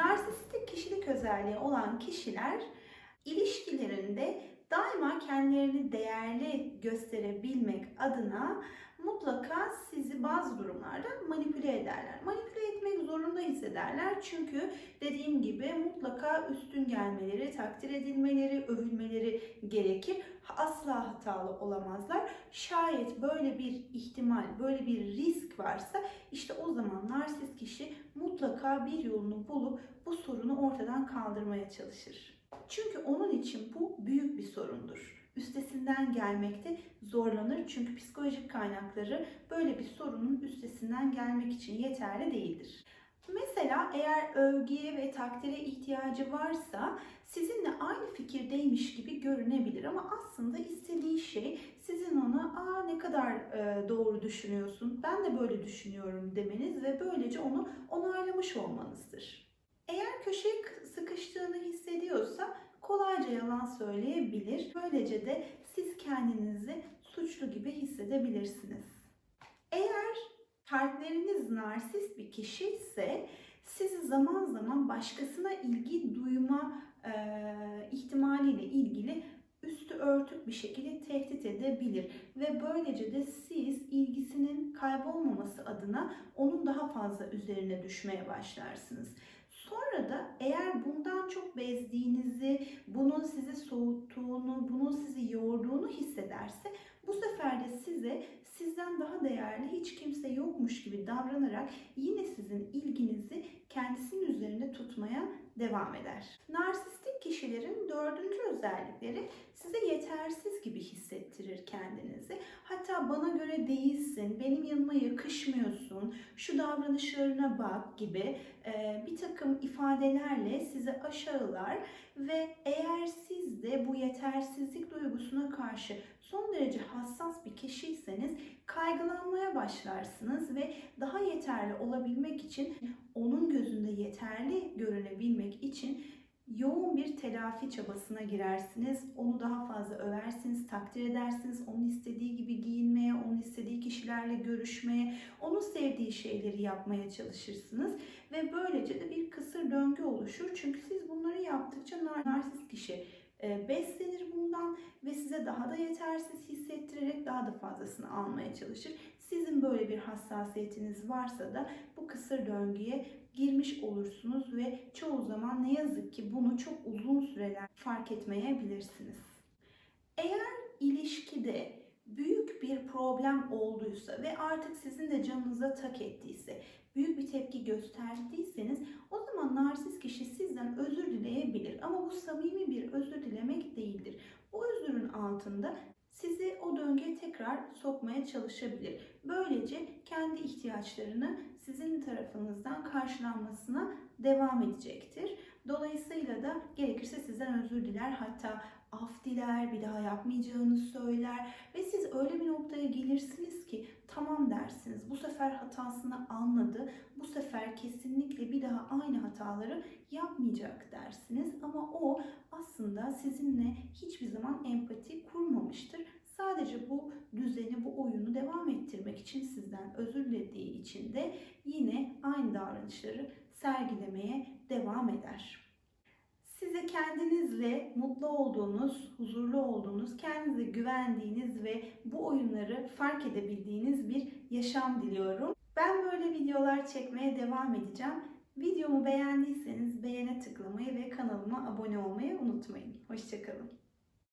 Narsistik kişilik özelliği olan kişiler ilişkilerinde daima kendilerini değerli gösterebilmek adına mutlaka sizi bazı durumlarda manipüle ederler. Manipüle etmek zorunda hissederler çünkü dediğim gibi mutlaka üstün gelmeleri, takdir edilmeleri, övülmeleri gerekir. Asla hatalı olamazlar. Şayet böyle bir ihtimal, böyle bir risk varsa işte o zaman narsist kişi mutlaka bir yolunu bulup bu sorunu ortadan kaldırmaya çalışır. Çünkü onun için bu büyük bir sorundur. Üstesinden gelmekte zorlanır çünkü psikolojik kaynakları böyle bir sorunun üstesinden gelmek için yeterli değildir. Mesela eğer övgüye ve takdire ihtiyacı varsa sizinle aynı fikirdeymiş gibi görünebilir ama aslında istediği şey sizin ona aa ne kadar e, doğru düşünüyorsun, ben de böyle düşünüyorum demeniz ve böylece onu onaylamış olmanızdır. Eğer köşeye sıkıştığını hissediyorsa kolayca yalan söyleyebilir. Böylece de siz kendinizi suçlu gibi hissedebilirsiniz. Eğer partneriniz narsist bir kişi ise sizi zaman zaman başkasına ilgi duyma e, ihtimaliyle ilgili bir şekilde tehdit edebilir ve böylece de siz ilgisinin kaybolmaması adına onun daha fazla üzerine düşmeye başlarsınız. Sonra da eğer bundan çok bezdiğinizi, bunun sizi soğuttuğunu, bunun sizi yorduğunu hissederse bu sefer de size sizden daha değerli hiç kimse yokmuş gibi davranarak yine sizin ilginizi tutmaya devam eder. Narsistik kişilerin dördüncü özellikleri size yetersiz gibi. Bana göre değilsin, benim yanıma yakışmıyorsun, şu davranışlarına bak gibi e, bir takım ifadelerle sizi aşağılar ve eğer siz de bu yetersizlik duygusuna karşı son derece hassas bir kişiyseniz kaygılanmaya başlarsınız ve daha yeterli olabilmek için onun gözünde yeterli görünebilmek için yoğun bir telafi çabasına girersiniz. Onu daha fazla översiniz, takdir edersiniz. Onun istediği gibi kişilerle görüşmeye, onun sevdiği şeyleri yapmaya çalışırsınız. Ve böylece de bir kısır döngü oluşur. Çünkü siz bunları yaptıkça nar- narsist kişi e, beslenir bundan ve size daha da yetersiz hissettirerek daha da fazlasını almaya çalışır. Sizin böyle bir hassasiyetiniz varsa da bu kısır döngüye girmiş olursunuz ve çoğu zaman ne yazık ki bunu çok uzun süreler fark etmeyebilirsiniz. Eğer ilişkide büyük bir problem olduysa ve artık sizin de canınıza tak ettiyse, büyük bir tepki gösterdiyseniz o zaman narsist kişi sizden özür dileyebilir. Ama bu samimi bir özür dilemek değildir. Bu özürün altında sizi o döngüye tekrar sokmaya çalışabilir. Böylece kendi ihtiyaçlarını sizin tarafınızdan karşılanmasına devam edecektir. Dolayısıyla da gerekirse sizden özür diler hatta af diler, bir daha yapmayacağını söyler ve siz öyle bir noktaya gelirsiniz ki tamam dersiniz. Bu sefer hatasını anladı. Bu sefer kesinlikle bir daha aynı hataları yapmayacak dersiniz. Ama o aslında sizinle hiçbir zaman empati kurmamıştır. Sadece bu düzeni, bu oyunu devam ettirmek için sizden özür dilediği için de yine aynı davranışları sergilemeye devam eder. Size kendinizle mutlu olduğunuz, huzurlu olduğunuz, kendinize güvendiğiniz ve bu oyunları fark edebildiğiniz bir yaşam diliyorum. Ben böyle videolar çekmeye devam edeceğim. Videomu beğendiyseniz beğene tıklamayı ve kanalıma abone olmayı unutmayın. Hoşçakalın.